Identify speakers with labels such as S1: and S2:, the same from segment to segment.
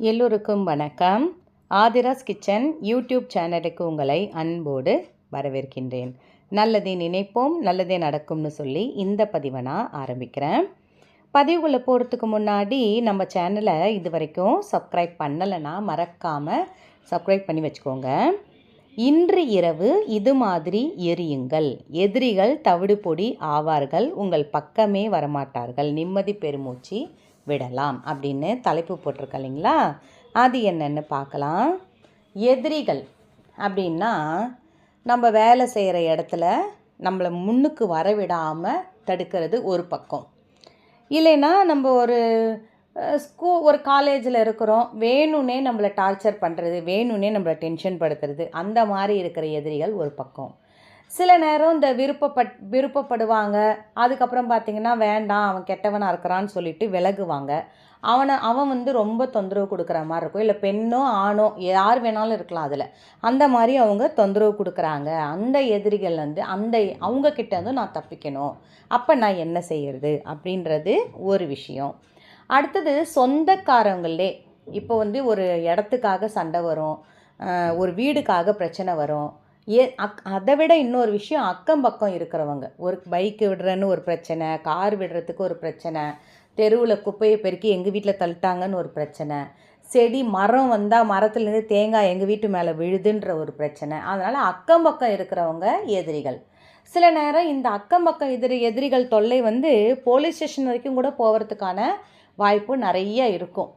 S1: எல்லோருக்கும் வணக்கம். Aadhira's kitchen YouTube சேனலுக்கு உங்களை அன்போடு வரவேற்கின்றேன். நல்லதே நினைப்போம் நல்லதே நடக்கும்னு சொல்லி இந்த பதிவை நான் ஆரம்பிக்கிறேன். பதிவுக்குள்ளே போகிறதுக்கு முன்னாடி நம்ம சேனலை இது வரைக்கும் சப்ஸ்கிரைப் பண்ணலைன்னா மறக்காமல் சப்ஸ்கிரைப் பண்ணி வச்சுக்கோங்க. இன்று இரவு இது மாதிரி எரியுங்கள். எதிரிகள் தவிடு பொடி ஆவார்கள் உங்கள் பக்கமே வரமாட்டார்கள். நிம்மதி பெருமூச்சு விடலாம் அப்படின்னு தலைப்பு போட்டிருக்க இல்லைங்களா? அது என்னென்னு பார்க்கலாம். எதிரிகள் அப்படின்னா நம்ம வேலை செய்கிற இடத்துல நம்மளை முன்னுக்கு வரவிடாமல் தடுக்கிறது ஒரு பக்கம். இல்லைன்னா நம்ம ஒரு ஸ்கூ ஒரு காலேஜில் இருக்கிறோம் வேணும்னே நம்மளை டார்ச்சர் பண்ணுறது வேணும்னே நம்மளை டென்ஷன் படுத்துறது அந்த மாதிரி இருக்கிற எதிரிகள் ஒரு பக்கம். சில நேரம் இந்த விருப்பப்பட் விருப்பப்படுவாங்க. அதுக்கப்புறம் பார்த்திங்கன்னா வேண்டாம் அவன் கெட்டவனாக இருக்கிறான்னு சொல்லிட்டு விலகுவாங்க. அவனை அவன் வந்து ரொம்ப தொந்தரவு கொடுக்குற மாதிரி இருக்கும். இல்லை பெண்ணோ ஆணோ யார் வேணாலும் இருக்கலாம் அதில். அந்த மாதிரி அவங்க தொந்தரவு கொடுக்குறாங்க. அந்த எதிரிகள் வந்து அந்த அவங்கக்கிட்ட வந்து நான் தப்பிக்கணும். அப்போ நான் என்ன செய்கிறது அப்படின்றது ஒரு விஷயம். அடுத்தது சொந்தக்காரங்களே. இப்போ வந்து ஒரு இடத்துக்காக சண்டை வரும். ஒரு வீடுக்காக பிரச்சனை வரும். ஏ அக் அதை விட இன்னொரு விஷயம் அக்கம் பக்கம் இருக்கிறவங்க. ஒரு பைக்கு விடுறேன்னு ஒரு பிரச்சனை கார் விடுறதுக்கு ஒரு பிரச்சனை தெருவில் குப்பையை பெருக்கி எங்கள் வீட்டில் தள்ளிட்டாங்கன்னு ஒரு பிரச்சனை செடி மரம் வந்தால் மரத்துலேருந்து தேங்காய் எங்கள் வீட்டு மேலே விழுதுன்ற ஒரு பிரச்சனை. அதனால் அக்கம் பக்கம் இருக்கிறவங்க எதிரிகள். சில நேரம் இந்த அக்கம் பக்கம் எதிரி எதிரிகள் தொல்லை வந்து போலீஸ் ஸ்டேஷன் வரைக்கும் கூட போகிறதுக்கான வாய்ப்பு நிறைய இருக்கும்.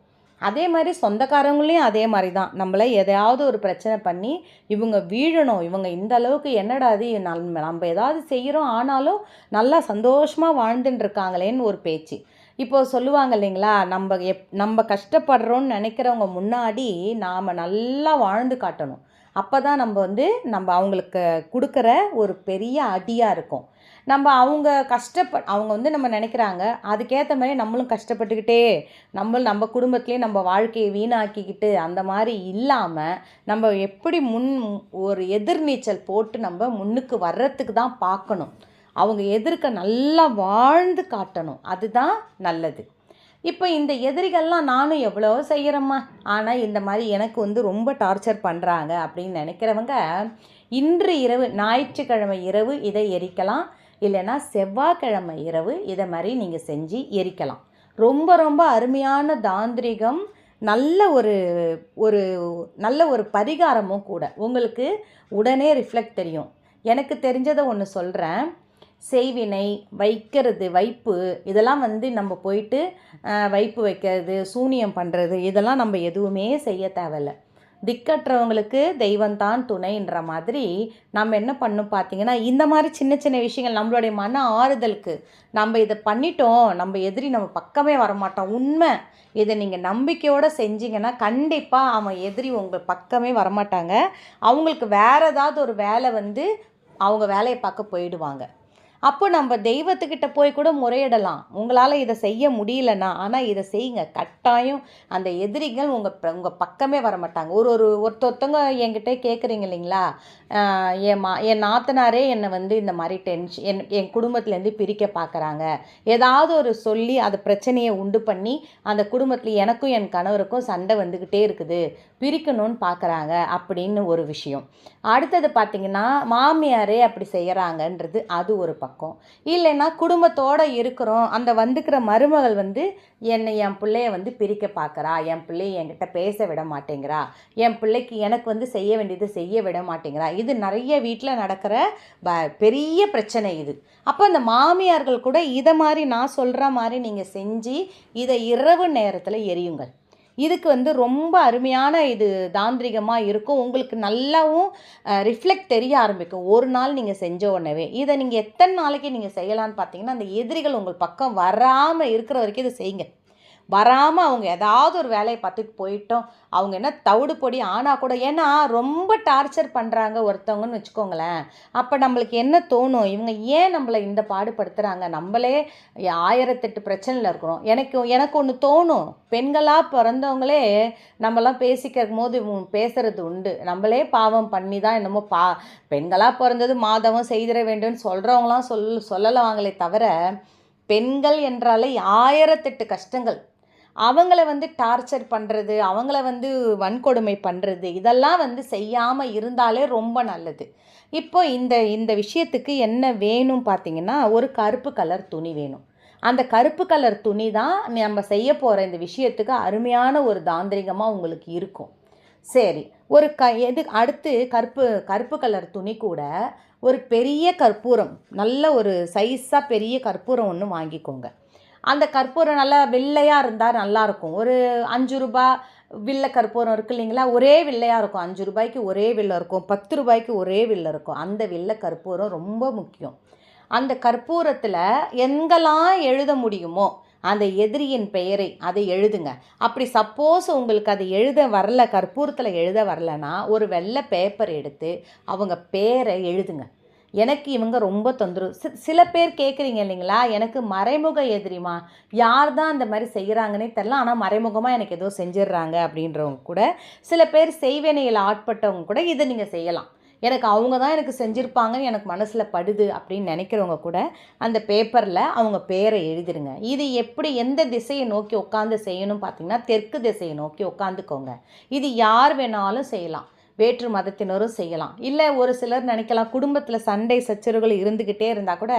S1: அதே மாதிரி சொந்தக்காரங்களையும் அதே மாதிரி தான். நம்மளை எதையாவது ஒரு பிரச்சனை பண்ணி இவங்க வீழணும். இவங்க இந்த அளவுக்கு என்னடா அது நம்ம நம்ம ஏதாவது செய்கிறோம் ஆனாலும் நல்லா சந்தோஷமாக வாழ்ந்துட்டு இருக்காங்களேன்னு ஒரு பேச்சு. இப்போது சொல்லுவாங்க இல்லைங்களா? நம்ம எப் நம்ம கஷ்டப்படுறோன்னு நினைக்கிறவங்க முன்னாடி நாம் நல்லா வாழ்ந்து காட்டணும். அப்போ தான் நம்ம வந்து நம்ம அவங்களுக்கு கொடுக்குற ஒரு பெரிய அடியாக இருக்கும். நம்ம அவங்க கஷ்டப்ப அவங்க வந்து நம்ம நினைக்கிறாங்க அதுக்கேற்ற மாதிரி நம்மளும் கஷ்டப்பட்டுக்கிட்டே நம்மளும் நம்ம குடும்பத்துலேயே நம்ம வாழ்க்கையை வீணாக்கிக்கிட்டு அந்த மாதிரி இல்லாமல் நம்ம எப்படி முன் ஒரு எதிர்நீச்சல் போட்டு நம்ம முன்னுக்கு வர்றதுக்கு தான் பார்க்கணும். அவங்க எதிர்க்க நல்லா வாழ்ந்து காட்டணும். அதுதான் நல்லது. இப்போ இந்த எதிரிகள்லாம் நானும் எவ்வளோ செய்கிறேம்மா. ஆனால் இந்த மாதிரி எனக்கு வந்து ரொம்ப டார்ச்சர் பண்ணுறாங்க அப்படின்னு நினைக்கிறவங்க இன்று இரவு ஞாயிற்றுக்கிழமை இரவு இதை எரிக்கலாம். இல்லைன்னா செவ்வாய்க்கிழமை இரவு இதை மாதிரி நீங்கள் செஞ்சு எரிக்கலாம். ரொம்ப ரொம்ப அருமையான தாந்திரிகம் நல்ல ஒரு ஒரு நல்ல ஒரு பரிகாரமும் கூட. உங்களுக்கு உடனே ரிஃப்ளெக்ட் தெரியும். எனக்கு தெரிஞ்சதை ஒன்று சொல்கிறேன் செய்வினை வைக்கிறது வைப்பு இதெல்லாம் வந்து நம்ம போயிட்டு வைப்பு வைக்கிறது சூனியம் பண்ணுறது இதெல்லாம் நம்ம எதுவுமே செய்ய தேவையில்ல. திக்கற்றவங்களுக்கு தெய்வந்தான் துணைன்ற மாதிரி நம்ம என்ன பண்ணும் பார்த்தீங்கன்னா இந்த மாதிரி சின்ன சின்ன விஷயங்கள் நம்மளுடைய மன ஆறுதலுக்கு நம்ம இதை பண்ணிட்டோம் நம்ம எதிரி நம்ம பக்கமே வரமாட்டோம். உண்மை. இதை நீங்கள் நம்பிக்கையோடு செஞ்சீங்கன்னா கண்டிப்பாக அவன் எதிரி உங்கள் பக்கமே வரமாட்டாங்க. அவங்களுக்கு வேறு ஏதாவது ஒரு வேலை வந்து அவங்க வேலையை பார்க்க போயிடுவாங்க. அப்போ நம்ம தெய்வத்துக்கிட்ட போய் கூட முறையிடலாம். உங்களால் இதை செய்ய முடியலன்னா ஆனால் இதை செய்யுங்க. கட்டாயம் அந்த எதிரிகள் உங்கள் உங்கள் பக்கமே வரமாட்டாங்க. ஒரு ஒரு ஒருத்தொருத்தவங்க என்கிட்ட கேட்குறீங்க இல்லைங்களா? என் மா என் நாத்தனாரே என்னை வந்து இந்த மாதிரி டென்ஷன் என் என் குடும்பத்துலேருந்து பிரிக்க பார்க்குறாங்க ஏதாவது ஒரு சொல்லி அது பிரச்சனையை உண்டு பண்ணி அந்த குடும்பத்தில் எனக்கும் என் கணவருக்கும் சண்டை வந்துக்கிட்டே இருக்குது. பிரிக்கணும்னு பார்க்குறாங்க அப்படின்னு ஒரு விஷயம். அடுத்தது பார்த்திங்கன்னா மாமியாரே அப்படி செய்கிறாங்கன்றது அது ஒரு பக்கம். இல்லைன்னா குடும்பத்தோடு இருக்கிறோம் அந்த வந்துக்கிற மருமகள் வந்து என்னை என் பிள்ளைய வந்து பிரிக்க பார்க்குறா என் பிள்ளைய என்கிட்ட பேச விட மாட்டேங்கிறா என் பிள்ளைக்கு எனக்கு வந்து செய்ய வேண்டியது செய்ய விட மாட்டேங்கிறா. இது நிறைய வீட்டில் நடக்கிற ப பெரிய பிரச்சனை இது. அப்போ அந்த மாமியார்கள் கூட இதை மாதிரி நான் சொல்கிற மாதிரி நீங்கள் செஞ்சு இதை இரவு நேரத்தில் எரியுங்கள். இதுக்கு வந்து ரொம்ப அருமையான இது தாந்திரிகமாக இருக்கும். உங்களுக்கு நல்லாவும் ரிஃப்ளெக்ட் தெரிய ஆரம்பிக்கும். ஒரு நாள் நீங்கள் செஞ்ச உடனே இதை நீங்கள் எத்தனை நாளைக்கு நீங்கள் செய்யலான்னு பார்த்தீங்கன்னா அந்த எதிரிகள் உங்கள் பக்கம் வராமல் இருக்கிற வரைக்கும் இதை செய்யுங்க. வராமல் அவங்க ஏதாவது ஒரு வேலையை பார்த்துட்டு போயிட்டோம். அவங்க என்ன தவிடு பொடி ஆனால் கூட ஏன்னா ரொம்ப டார்ச்சர் பண்ணுறாங்க ஒருத்தவங்கன்னு வச்சுக்கோங்களேன். அப்போ நம்மளுக்கு என்ன தோணும்? இவங்க ஏன் நம்மளை இந்த பாடுபடுத்துகிறாங்க நம்மளே ஆயிரத்தெட்டு பிரச்சனையில் இருக்கிறோம். எனக்கு எனக்கு ஒன்று தோணும். பெண்களாக பிறந்தவங்களே நம்மலாம் பேசிக்கும் போது பேசுகிறது உண்டு. நம்மளே பாவம் பண்ணி தான் என்னமோ பா பெண்களாக பிறந்தது மாதவம் செய்திட வேண்டும்னு சொல்கிறவங்களாம் சொல் சொல்லலை வாங்களே தவிர பெண்கள் என்றாலே ஆயிரத்தெட்டு கஷ்டங்கள். அவங்கள வந்து டார்ச்சர் பண்ணுறது அவங்கள வந்து வன்கொடுமை பண்ணுறது இதெல்லாம் வந்து செய்யாமல் இருந்தாலே ரொம்ப நல்லது. இப்போ இந்த இந்த விஷயத்துக்கு என்ன வேணும் பார்த்தீங்கன்னா ஒரு கருப்பு கலர் துணி வேணும். அந்த கருப்பு கலர் துணி தான் நம்ம செய்ய போகிற இந்த விஷயத்துக்கு அருமையான ஒரு தாந்திரிகமாக உங்களுக்கு இருக்கும். சரி ஒரு க எது அடுத்து கருப்பு கருப்பு கலர் துணி கூட ஒரு பெரிய கற்பூரம் நல்ல ஒரு சைஸாக பெரிய கற்பூரம் ஒன்று வாங்கிக்கோங்க. அந்த கற்பூரம் நல்லா வெள்ளையாக இருந்தால் நல்லாயிருக்கும் ஒரு அஞ்சு ரூபா வில்ல கற்பூரம் இருக்கு இல்லைங்களா? ஒரே வில்லையாக இருக்கும். அஞ்சு ரூபாய்க்கு ஒரே வில்லை இருக்கும். பத்து ரூபாய்க்கு ஒரே வில்லை இருக்கும். அந்த வில்ல கற்பூரம் ரொம்ப முக்கியம். அந்த கற்பூரத்தில் எங்கெல்லாம் எழுத முடியுமோ அந்த எதிரியின் பெயரை அதை எழுதுங்க. அப்படி சப்போஸ் உங்களுக்கு அதை எழுத வரல கற்பூரத்தில் எழுத வரலன்னா ஒரு வெள்ளை பேப்பர் எடுத்து அவங்க பேரை எழுதுங்க. எனக்கு இவங்க ரொம்ப தொந்தரவு. சில பேர் கேட்குறீங்க இல்லைங்களா? எனக்கு மறைமுக எதிரிமா யார் தான் அந்த மாதிரி செய்கிறாங்கன்னே தெரில ஆனால் மறைமுகமாக எனக்கு ஏதோ செஞ்சிடுறாங்க அப்படின்றவங்க கூட சில பேர் செய்வேனையில் ஆட்பட்டவங்க கூட இதை நீங்கள் செய்யலாம். எனக்கு அவங்க தான் எனக்கு செஞ்சுருப்பாங்கன்னு எனக்கு மனசில் படுது அப்படின்னு நினைக்கிறவங்க கூட அந்த பேப்பரில் அவங்க பேரை எழுதிடுங்க இது எப்படி எந்த திசையை நோக்கி உட்காந்து செய்யணும் பார்த்தீங்கன்னா தெற்கு திசையை நோக்கி உட்காந்துக்கோங்க இது யார் வேணாலும் செய்யலாம். வேற்று மதத்தினரும் செய்யலாம். இல்லை ஒரு சிலர் நினைக்கலாம் குடும்பத்தில் சண்டை சச்சரவுகள் இருந்துக்கிட்டே இருந்தால் கூட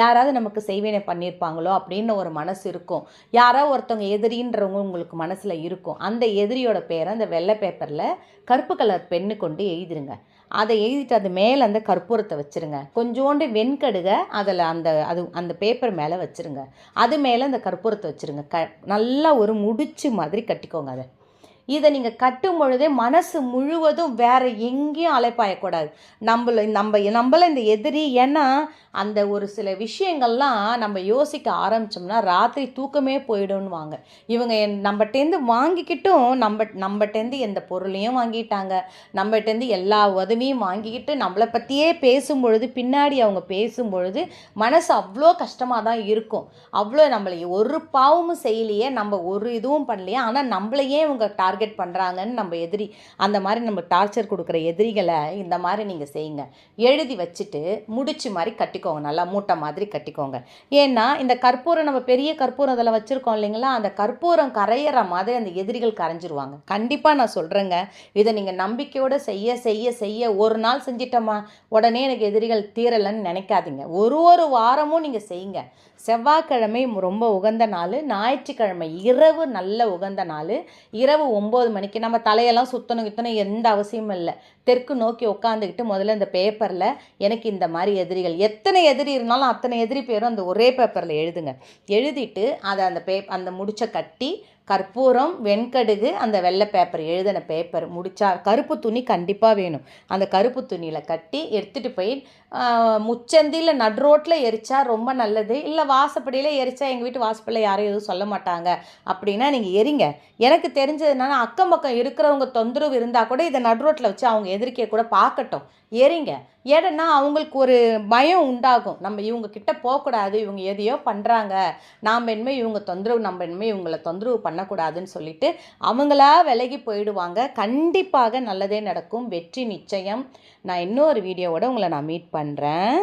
S1: யாராவது நமக்கு செய்வேனை பண்ணியிருப்பாங்களோ அப்படின்னு ஒரு மனசு இருக்கும். யாரோ ஒருத்தவங்க எதிரின்றவங்க உங்களுக்கு மனசில் இருக்கும். அந்த எதிரியோட பேரை அந்த வெள்ளை பேப்பரில் கருப்பு கலர் பெண்ணு கொண்டு எழுதிருங்க. அதை எழுதிட்டு அது மேலே அந்த கற்பூரத்தை வச்சுருங்க. கொஞ்சோண்டு வெண்கடுக அதில் அந்த அது அந்த பேப்பர் மேலே வச்சுருங்க. அது மேலே அந்த கற்பூரத்தை வச்சுருங்க. க நல்லா ஒரு முடிச்சு மாதிரி கட்டிக்கோங்க அதை. இதை நீங்கள் கட்டும் பொழுதே மனசு முழுவதும் வேறு எங்கேயும் அலைப்பாயக்கூடாது. நம்மள நம்ம நம்மள இந்த எதிரி ஏன்னா அந்த ஒரு சில விஷயங்கள்லாம் நம்ம யோசிக்க ஆரம்பித்தோம்னா ராத்திரி தூக்கமே போயிடும்னுவாங்க. இவங்க என் நம்மகிட்டேருந்து வாங்கிக்கிட்டும் நம்ம நம்மகிட்டேருந்து எந்த பொருளையும் வாங்கிட்டாங்க. நம்மகிட்டேருந்து எல்லா உதவியும் வாங்கிக்கிட்டு நம்மளை பற்றியே பேசும் பொழுது பின்னாடி அவங்க பேசும் பொழுது மனசு அவ்வளோ கஷ்டமாக தான் இருக்கும். அவ்வளோ நம்மளை ஒரு பாவமும் செய்யலையே நம்ம ஒரு இதுவும் பண்ணலையே ஆனால் நம்மளையே இவங்க டார்கெட் பண்ணுறாங்கன்னு நம்ம எதிரி அந்த மாதிரி நம்ம டார்ச்சர் கொடுக்குற எதிரிகளை இந்த மாதிரி நீங்கள் செய்யுங்க. எழுதி வச்சுட்டு முடிச்சு மாதிரி கட்டிக்கோங்க. நல்லா மூட்டை மாதிரி கட்டிக்கோங்க. ஏன்னா இந்த கற்பூரம் நம்ம பெரிய கற்பூரம் அதில் வச்சுருக்கோம் இல்லைங்களா? அந்த கற்பூரம் கரையிற மாதிரி அந்த எதிரிகள் கரைஞ்சிருவாங்க. கண்டிப்பாக நான் சொல்கிறேங்க இதை நீங்கள் நம்பிக்கையோடு செய்ய செய்ய செய்ய ஒரு நாள் செஞ்சிட்டோமா? உடனே எனக்கு எதிரிகள் தீரலைன்னு நினைக்காதீங்க. ஒரு ஒரு வாரமும் நீங்கள் செய்யுங்க. செவ்வாய்க்கிழமை ரொம்ப உகந்த நாள். ஞாயிற்றுக்கிழமை இரவு நல்ல உகந்த நாள். இரவு ஒம்பது ஒம்பது மணிக்கு நம்ம தலையெல்லாம் சுத்தணும் கித்தணும் எந்த அவசியமும் இல்லை. தெற்கு நோக்கி உட்காந்துக்கிட்டு முதல்ல இந்த பேப்பரில் எனக்கு இந்த மாதிரி எதிரிகள் எத்தனை எதிரி இருந்தாலும் அத்தனை எதிரி பேரும் அந்த ஒரே பேப்பரில் எழுதுங்க. எழுதிட்டு அதை அந்த பே அந்த முடிச்ச கட்டி கற்பூரம் வெண்கடுகு அந்த வெள்ளை பேப்பர் எழுதின பேப்பர் முடிச்சா கருப்பு துணி கண்டிப்பாக வேணும். அந்த கருப்பு துணியில் கட்டி எடுத்துகிட்டு போய் முச்சந்தியில் நட்ரோட்டில் எரிச்சா ரொம்ப நல்லது. இல்லை வாசப்படியில் எரிச்சா எங்கள் வீட்டு வாசப்படியில் யாரும் எதுவும் சொல்ல மாட்டாங்க. அப்படின்னா நீங்கள் எரிங்க. எனக்கு தெரிஞ்சதுனால அக்கம் பக்கம் இருக்கிறவங்க தொந்தரவு இருந்தால் கூட இதை நட்ரோட்டில் வச்சு அவங்க எதிர்க்க கூட பார்க்கட்டும். எரிங்க. ஏன்னா அவங்களுக்கு ஒரு பயம் உண்டாகும். நம்ம இவங்க கிட்ட போகக்கூடாது. இவங்க எதையோ பண்ணுறாங்க நாம் இனிமே இவங்க தொந்தரவு நம்ம இனிமே இவங்களை தொந்தரவு பண்ணக்கூடாதுன்னு சொல்லிட்டு அவங்களா விலகி போயிடுவாங்க. கண்டிப்பாக நல்லதே நடக்கும். வெற்றி நிச்சயம். நான் இன்னொரு வீடியோவோட உங்களை நான் மீட் பண்ணுறேன்